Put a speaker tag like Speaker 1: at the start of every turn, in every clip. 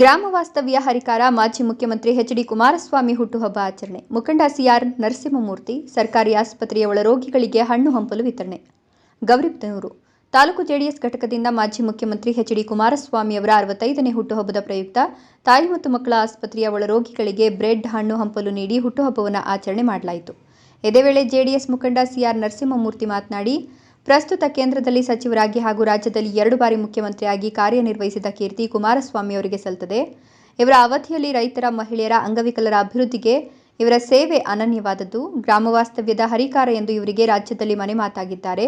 Speaker 1: ಗ್ರಾಮ ವಾಸ್ತವ್ಯ ಹರಿಕಾರ ಮಾಜಿ ಮುಖ್ಯಮಂತ್ರಿ ಎಚ್ ಡಿ ಕುಮಾರಸ್ವಾಮಿ ಹುಟ್ಟುಹಬ್ಬ ಆಚರಣೆ. ಮುಖಂಡ ಸಿಆರ್ ನರಸಿಂಹಮೂರ್ತಿ ಸರ್ಕಾರಿ ಆಸ್ಪತ್ರೆಯ ಒಳರೋಗಿಗಳಿಗೆ ಹಣ್ಣು ಹಂಪಲು ವಿತರಣೆ. ಗೌರಿಪ್ತನೂರು ತಾಲೂಕು ಜೆಡಿಎಸ್ ಘಟಕದಿಂದ ಮಾಜಿ ಮುಖ್ಯಮಂತ್ರಿ ಎಚ್ ಡಿ ಕುಮಾರಸ್ವಾಮಿ ಅವರ ಅರವತ್ತೈದನೇ ಹುಟ್ಟುಹಬ್ಬದ ಪ್ರಯುಕ್ತ ತಾಯಿ ಮತ್ತು ಮಕ್ಕಳ ಆಸ್ಪತ್ರೆಯ ಒಳರೋಗಿಗಳಿಗೆ ಬ್ರೆಡ್ ಹಣ್ಣು ಹಂಪಲು ನೀಡಿ ಹುಟ್ಟುಹಬ್ಬವನ್ನು ಆಚರಣೆ ಮಾಡಲಾಯಿತು. ಇದೇ ವೇಳೆ ಜೆಡಿಎಸ್ ಮುಖಂಡ ಸಿಆರ್ ನರಸಿಂಹಮೂರ್ತಿ ಮಾತನಾಡಿ ಪ್ರಸ್ತುತ ಕೇಂದ್ರದಲ್ಲಿ ಸಚಿವರಾಗಿ ಹಾಗೂ ರಾಜ್ಯದಲ್ಲಿ ಎರಡು ಬಾರಿ ಮುಖ್ಯಮಂತ್ರಿಯಾಗಿ ಕಾರ್ಯನಿರ್ವಹಿಸಿದ ಕೀರ್ತಿ ಕುಮಾರಸ್ವಾಮಿ ಅವರಿಗೆ ಸಲ್ತದೆ ಇವರ ಅವಧಿಯಲ್ಲಿ ರೈತರ, ಮಹಿಳೆಯರ ಅಂಗವಿಕಲರ ಅಭಿವೃದ್ಧಿಗೆ ಇವರ ಸೇವೆ ಅನನ್ಯವಾದದ್ದು. ಗ್ರಾಮ ವಾಸ್ತವ್ಯದ ಹರಿಕಾರ ಎಂದು ಇವರಿಗೆ ರಾಜ್ಯದಲ್ಲಿ ಮನೆ ಮಾತಾಗಿದ್ದಾರೆ.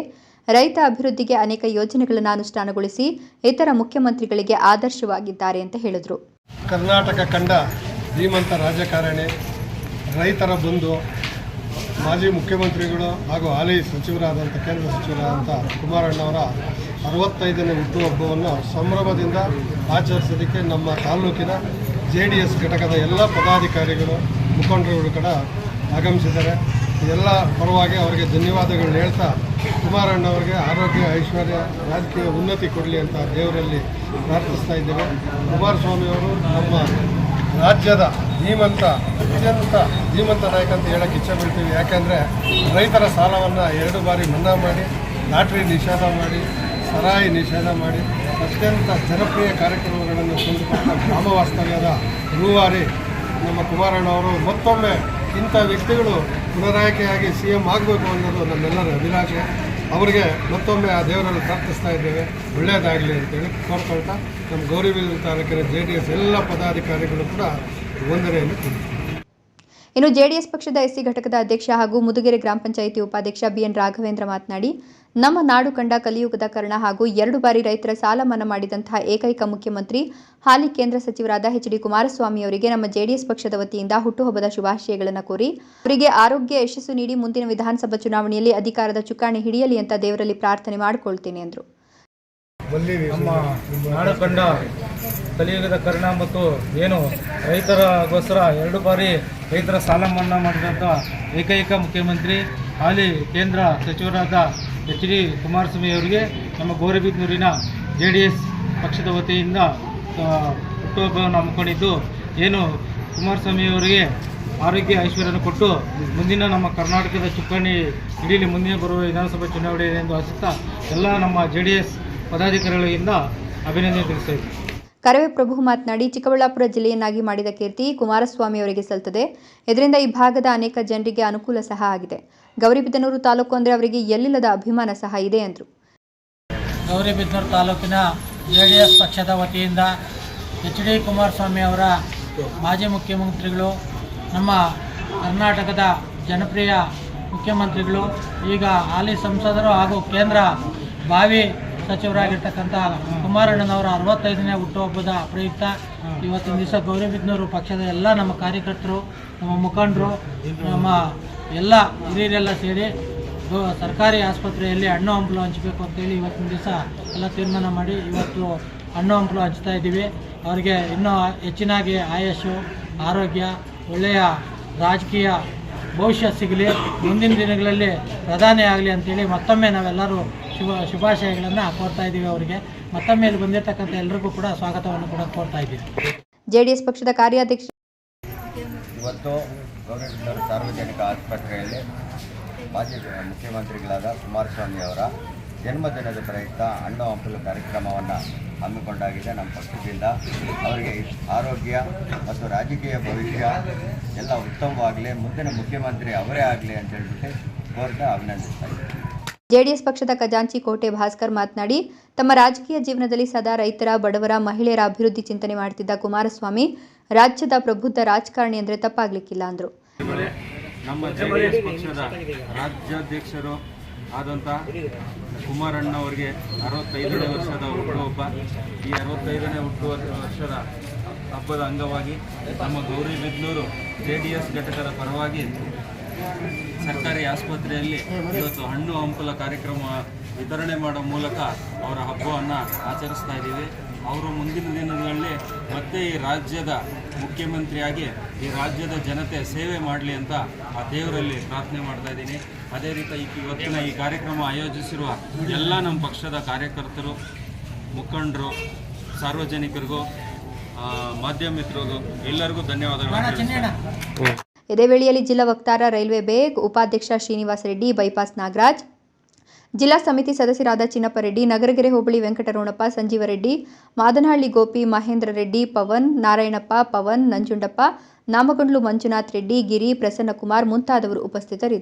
Speaker 1: ರೈತ ಅಭಿವೃದ್ಧಿಗೆ ಅನೇಕ ಯೋಜನೆಗಳನ್ನು ಅನುಷ್ಠಾನಗೊಳಿಸಿ ಇತರ ಮುಖ್ಯಮಂತ್ರಿಗಳಿಗೆ ಆದರ್ಶವಾಗಿದ್ದಾರೆ ಅಂತ ಹೇಳಿದರು.
Speaker 2: ಕರ್ನಾಟಕ ಕಂಡ ಧೀಮಂತ ರಾಜಕಾರಣಿ, ರೈತರ ಬಂಧು ಮಾಜಿ ಮುಖ್ಯಮಂತ್ರಿಗಳು ಹಾಗೂ ಹಾಲಿ ಸಚಿವರಾದಂಥ ಕೇಂದ್ರ ಸಚಿವರಾದಂಥ ಕುಮಾರಣ್ಣವರ ಅರವತ್ತೈದನೇ ಹುಟ್ಟುಹಬ್ಬವನ್ನು ಸಂಭ್ರಮದಿಂದ ಆಚರಿಸೋದಕ್ಕೆ ನಮ್ಮ ತಾಲೂಕಿನ ಜೆ ಡಿ ಎಸ್ ಘಟಕದ ಎಲ್ಲ ಪದಾಧಿಕಾರಿಗಳು, ಮುಖಂಡರುಗಳು ಕೂಡ ಆಗಮಿಸಿದ್ದಾರೆ. ಎಲ್ಲ ಪರವಾಗಿ ಅವರಿಗೆ ಧನ್ಯವಾದಗಳನ್ನ ಹೇಳ್ತಾ ಕುಮಾರಣ್ಣವರಿಗೆ ಆರೋಗ್ಯ, ಐಶ್ವರ್ಯ, ರಾಜಕೀಯ ಉನ್ನತಿ ಕೊಡಲಿ ಅಂತ ದೇವರಲ್ಲಿ ಪ್ರಾರ್ಥಿಸ್ತಾ ಇದ್ದೇವೆ. ಕುಮಾರಸ್ವಾಮಿ ಅವರು ನಮ್ಮ ರಾಜ್ಯದ ಧೀಮಂತ, ಅತ್ಯಂತ ಧೀಮಂತ ನಾಯಕ ಅಂತ ಹೇಳಕ್ಕೆ ಇಚ್ಛೆ ಪಡ್ತೀವಿ. ಯಾಕೆಂದರೆ ರೈತರ ಸಾಲವನ್ನು ಎರಡು ಬಾರಿ ಮನ್ನಾ ಮಾಡಿ, ಲಾಟ್ರಿ ನಿಷೇಧ ಮಾಡಿ, ಸರಾಯಿ ನಿಷೇಧ ಮಾಡಿ, ಅತ್ಯಂತ ಜನಪ್ರಿಯ ಕಾರ್ಯಕ್ರಮಗಳನ್ನು ಕೊಂಡುಕೊಂಡ ಗ್ರಾಮ ವಾಸ್ತವ್ಯದ ರೂವಾರಿ ನಮ್ಮ ಕುಮಾರಣ್ಣವರು ಮತ್ತೊಮ್ಮೆ ಇಂಥ ವ್ಯಕ್ತಿಗಳು ಪುನರಾಯ್ಕೆಯಾಗಿ ಸಿ ಎಂ ಆಗಬೇಕು ಅನ್ನೋದು ನಮ್ಮೆಲ್ಲರ ಅಭಿಲಾಷೆ. ಅವರಿಗೆ ಮತ್ತೊಮ್ಮೆ ಆ ದೇವರನ್ನು ಪ್ರಾರ್ಥಿಸ್ತಾ ಇದ್ದೇವೆ. ಒಳ್ಳೆಯದಾಗಲಿ ಅಂತೇಳಿ ಕೋರ್ಕೊಳ್ತಾ ನಮ್ಮ ಗೌರಿಬಿದೂರು ತಾಲೂಕಿನ ಜೆ ಡಿ ಎಸ್ ಎಲ್ಲ ಪದಾಧಿಕಾರಿಗಳು ಕೂಡ ವಂದನೆಯನ್ನು ತಿಳಿಸ್ತಾರೆ
Speaker 1: ಇನ್ನು ಜೆಡಿಎಸ್ ಪಕ್ಷದ ಎಸ್ಸಿ ಘಟಕದ ಅಧ್ಯಕ್ಷ ಹಾಗೂ ಮುದುಗೆರೆ ಗ್ರಾಮ ಪಂಚಾಯಿತಿ ಉಪಾಧ್ಯಕ್ಷ ಬಿಎನ್ ರಾಘವೇಂದ್ರ ಮಾತನಾಡಿ, ನಮ್ಮ ನಾಡು ಕಂಡ ಕಲಿಯುಗದ ಕರ್ಣ ಹಾಗೂ ಎರಡು ಬಾರಿ ರೈತರ ಸಾಲ ಮನ್ನಾ ಮಾಡಿದಂತಹ ಏಕೈಕ ಮುಖ್ಯಮಂತ್ರಿ, ಹಾಲಿ ಕೇಂದ್ರ ಸಚಿವರಾದ ಎಚ್ ಡಿ ಕುಮಾರಸ್ವಾಮಿ ಅವರಿಗೆ ನಮ್ಮ ಜೆಡಿಎಸ್ ಪಕ್ಷದ ವತಿಯಿಂದ ಹುಟ್ಟುಹಬ್ಬದ ಶುಭಾಶಯಗಳನ್ನು ಕೋರಿ, ಅವರಿಗೆ ಆರೋಗ್ಯ ಯಶಸ್ಸು ನೀಡಿ ಮುಂದಿನ ವಿಧಾನಸಭಾ ಚುನಾವಣೆಯಲ್ಲಿ ಅಧಿಕಾರದ ಚುಕ್ಕಾಣಿ ಹಿಡಿಯಲಿ ಅಂತ ದೇವರಲ್ಲಿ ಪ್ರಾರ್ಥನೆ ಮಾಡಿಕೊಳ್ತೇನೆ ಎಂದರು
Speaker 3: ನಮ್ಮ ನಾಡಕಂಡ ಕಲಿಯುಗದ ಕರ್ಣ ಮತ್ತು ಏನು ರೈತರಗೋಸ್ಕರ ಎರಡು ಬಾರಿ ರೈತರ ಸಾಲ ಮನ್ನಾ ಮಾಡಿದಂಥ ಏಕೈಕ ಮುಖ್ಯಮಂತ್ರಿ ಹಾಲಿ ಕೇಂದ್ರ ಸಚಿವರಾದ ಎಚ್ ಡಿ ಕುಮಾರಸ್ವಾಮಿ ಅವರಿಗೆ ನಮ್ಮ ಗೌರಿಬಿದನೂರಿನ ಜೆ ಡಿ ಎಸ್ ಪಕ್ಷದ ವತಿಯಿಂದ ಹುಟ್ಟುಹಬ್ಬವನ್ನು ಹಮ್ಮಿಕೊಂಡಿದ್ದು ಏನು ಕುಮಾರಸ್ವಾಮಿ ಅವರಿಗೆ ಆರೋಗ್ಯ ಐಶ್ವರ್ಯನ ಕೊಟ್ಟು ಮುಂದಿನ ನಮ್ಮ ಕರ್ನಾಟಕದ ಚುಕ್ಕಾಣಿ ಇಡೀಲಿ ಮುಂದಿನ ಬರುವ ವಿಧಾನಸಭಾ ಚುನಾವಣೆ ಎಂದು ಆಶಿಸ್ತಾ ಎಲ್ಲ ನಮ್ಮ ಜೆ ಡಿ ಎಸ್ ಪದಾಧಿಕಾರಿಗಳಿಂದ ಅಭಿನಂದನೆ ತಿಳಿಸ್ತಾ ಇದ್ದೀನಿ
Speaker 1: ಕರವೇ ಪ್ರಭು ಮಾತನಾಡಿ ಚಿಕ್ಕಬಳ್ಳಾಪುರ ಜಿಲ್ಲೆಯನ್ನಾಗಿ ಮಾಡಿದ ಕೀರ್ತಿ ಕುಮಾರಸ್ವಾಮಿ ಅವರಿಗೆ ಸಲ್ತದೆ ಇದರಿಂದ ಈ ಭಾಗದ ಅನೇಕ ಜನರಿಗೆ ಅನುಕೂಲ ಸಹ ಆಗಿದೆ. ಗೌರಿಬಿದನೂರು ತಾಲೂಕು ಅಂದರೆ ಅವರಿಗೆ ಎಲ್ಲಿಲ್ಲದ ಅಭಿಮಾನ ಸಹ ಇದೆ ಎಂದರು.
Speaker 4: ಗೌರಿಬಿದನೂರು ತಾಲೂಕಿನ ಜೆ ಡಿ ಎಸ್ ಪಕ್ಷದ ವತಿಯಿಂದ ಎಚ್ ಡಿ ಕುಮಾರಸ್ವಾಮಿ ಅವರ ಮಾಜಿ ಮುಖ್ಯಮಂತ್ರಿಗಳು ನಮ್ಮ ಕರ್ನಾಟಕದ ಜನಪ್ರಿಯ ಮುಖ್ಯಮಂತ್ರಿಗಳು ಈಗ ಹಾಲಿ ಸಂಸದರು ಹಾಗೂ ಕೇಂದ್ರ ಭಾವಿ ಸಚಿವರಾಗಿರ್ತಕ್ಕಂಥ ಕುಮಾರಣ್ಣನವರ ಅರವತ್ತೈದನೇ ಹುಟ್ಟುಹಬ್ಬದ ಪ್ರಯುಕ್ತ ಇವತ್ತಿನ ದಿವಸ ಗೌರಿಬಿದ್ನೂರು ಪಕ್ಷದ ಎಲ್ಲ ನಮ್ಮ ಕಾರ್ಯಕರ್ತರು, ನಮ್ಮ ಮುಖಂಡರು, ನಮ್ಮ ಎಲ್ಲ ಹಿರಿಯರೆಲ್ಲ ಸೇರಿ ಸರ್ಕಾರಿ ಆಸ್ಪತ್ರೆಯಲ್ಲಿ ಹಣ್ಣು ಹಂಪಲು ಹಂಚಬೇಕು ಅಂತೇಳಿ ಇವತ್ತಿನ ದಿವಸ ಎಲ್ಲ ತೀರ್ಮಾನ ಮಾಡಿ ಇವತ್ತು ಹಣ್ಣು ಹಂಪಲು ಹಂಚ್ತಾ ಇದ್ದೀವಿ. ಅವರಿಗೆ ಇನ್ನೂ ಹೆಚ್ಚಿನಾಗಿ ಆಯಸ್ಸು, ಆರೋಗ್ಯ, ಒಳ್ಳೆಯ ರಾಜಕೀಯ ಭವಿಷ್ಯ ಸಿಗಲಿ, ಮುಂದಿನ ದಿನಗಳಲ್ಲಿ ಪ್ರಧಾನಿ ಆಗಲಿ ಅಂತೇಳಿ ಮತ್ತೊಮ್ಮೆ ನಾವೆಲ್ಲರೂ ಶುಭ ಶುಭಾಶಯಗಳನ್ನು ಕೋರ್ತಾ ಇದ್ದೀವಿ ಅವರಿಗೆ. ಮತ್ತೊಮ್ಮೆ ಇಲ್ಲಿ ಬಂದಿರತಕ್ಕಂಥ ಎಲ್ರಿಗೂ ಕೂಡ ಸ್ವಾಗತವನ್ನು ಕೂಡ ಕೋರ್ತಾ ಇದ್ದೀವಿ.
Speaker 1: ಜೆಡಿಎಸ್ ಪಕ್ಷದ ಕಾರ್ಯಾಧ್ಯಕ್ಷ
Speaker 5: ಇವತ್ತು ಗೌರವ ಸಾರ್ವಜನಿಕ ಆಸ್ಪತ್ರೆಯಲ್ಲಿ ಮಾಜಿ ಮುಖ್ಯಮಂತ್ರಿಗಳಾದ ಕುಮಾರಸ್ವಾಮಿ ಅವರ ಜನ್ಮದಿನದ ಪ್ರಯುಕ್ತ ಹಣ್ಣು ಹಂಪಲು ಕಾರ್ಯಕ್ರಮವನ್ನು ಹಮ್ಮಿಕೊಂಡಾಗಿದೆ ನಮ್ಮ ಪಕ್ಷದಿಂದ. ಅವರಿಗೆ ಆರೋಗ್ಯ ಮತ್ತು ರಾಜಕೀಯ ಭವಿಷ್ಯ ಎಲ್ಲ ಉತ್ತಮವಾಗಲಿ ಮುಂದಿನ ಮುಖ್ಯಮಂತ್ರಿ ಅವರೇ ಆಗಲಿ ಅಂತ ಹೇಳ್ಬಿಟ್ಟು ಕೋರ್ತಾ ಅಭಿನಂದಿಸ್ತಾ ಇದ್ದೀನಿ.
Speaker 1: ಜೆಡಿಎಸ್ ಪಕ್ಷದ ಖಜಾಂಚಿ ಕೋಟೆ ಭಾಸ್ಕರ್ ಮಾತನಾಡಿ ತಮ್ಮ ರಾಜಕೀಯ ಜೀವನದಲ್ಲಿ ಸದಾ ರೈತರ ಬಡವರ ಮಹಿಳೆಯರ ಅಭಿವೃದ್ಧಿ ಚಿಂತನೆ ಮಾಡುತ್ತಿದ್ದ ಕುಮಾರಸ್ವಾಮಿ ರಾಜ್ಯದ ಪ್ರಬುದ್ಧ ರಾಜಕಾರಣಿ ಅಂದರೆ ತಪ್ಪಾಗ್ಲಿಕ್ಕಿಲ್ಲ ಅಂದರು.
Speaker 6: ನಮ್ಮ ಜೆ ಡಿ ಎಸ್ ಪಕ್ಷದ ರಾಜ್ಯಾಧ್ಯಕ್ಷರು ಆದಂಥ ಕುಮಾರಣ್ಣ ಅವರಿಗೆ ಅರವತ್ತೈದನೇ ವರ್ಷದ ಹುಟ್ಟುಹಬ್ಬ. ಈ ಅರವತ್ತೈದನೇ ಹುಟ್ಟು ವರ್ಷದ ಹಬ್ಬದ ಅಂಗವಾಗಿ ನಮ್ಮ ಗೌರಿಬಿದನೂರು ಜೆ ಡಿ ಎಸ್ ಘಟಕದ ಪರವಾಗಿ ಸರ್ಕಾರಿ ಆಸ್ಪತ್ರೆಯಲ್ಲಿ ಇವತ್ತು ಹಣ್ಣು ಹಂಪಲ ಕಾರ್ಯಕ್ರಮ ವಿತರಣೆ ಮಾಡೋ ಮೂಲಕ ಅವರ ಹಬ್ಬವನ್ನು ಆಚರಿಸ್ತಾ ಇದ್ದೀವಿ. ಅವರು ಮುಂದಿನ ದಿನಗಳಲ್ಲಿ ಮತ್ತೆ ಈ ರಾಜ್ಯದ ಮುಖ್ಯಮಂತ್ರಿಯಾಗಿ ಈ ರಾಜ್ಯದ ಜನತೆ ಸೇವೆ ಮಾಡಲಿ ಅಂತ ಆ ದೇವರಲ್ಲಿ ಪ್ರಾರ್ಥನೆ ಮಾಡ್ತಾ ಇದ್ದೀನಿ. ಅದೇ ರೀತಿ ಇವತ್ತಿನ ಈ ಕಾರ್ಯಕ್ರಮ ಆಯೋಜಿಸಿರುವ ಎಲ್ಲ ನಮ್ಮ ಪಕ್ಷದ ಕಾರ್ಯಕರ್ತರು ಮುಖಂಡರು ಸಾರ್ವಜನಿಕರಿಗೂ ಆ, ಮಾಧ್ಯಮ ಮಿತ್ರರು ಎಲ್ಲರಿಗೂ ಧನ್ಯವಾದಗಳು.
Speaker 1: ಇದೇ ವೇಳೆಯಲ್ಲಿ ಜಿಲ್ಲಾ ವಕ್ತಾರ ರೈಲ್ವೆ ಬೇಗ್, ಉಪಾಧ್ಯಕ್ಷ ಶ್ರೀನಿವಾಸ ರೆಡ್ಡಿ, ಬೈಪಾಸ್ ನಾಗರಾಜ್, ಜಿಲ್ಲಾ ಸಮಿತಿ ಸದಸ್ಯರಾದ ಚಿನ್ನಪ್ಪ ರೆಡ್ಡಿ, ನಗರಗೆರೆ ಹೋಬಳಿ ವೆಂಕಟರಮಣಪ್ಪ ಸಂಜೀವ ರೆಡ್ಡಿ, ಮಾದನಹಳ್ಳಿ ಗೋಪಿ ಮಹೇಂದ್ರ ರೆಡ್ಡಿ, ಪವನ್, ನಾರಾಯಣಪ್ಪ, ಪವನ್, ನಂಜುಂಡಪ್ಪ, ನಾಮಗೊಂಡ್ಲು ಮಂಜುನಾಥ್ ರೆಡ್ಡಿ, ಗಿರಿ ಪ್ರಸನ್ನಕುಮಾರ್ ಮುಂತಾದವರು ಉಪಸ್ಥಿತರಿದ್ದರು.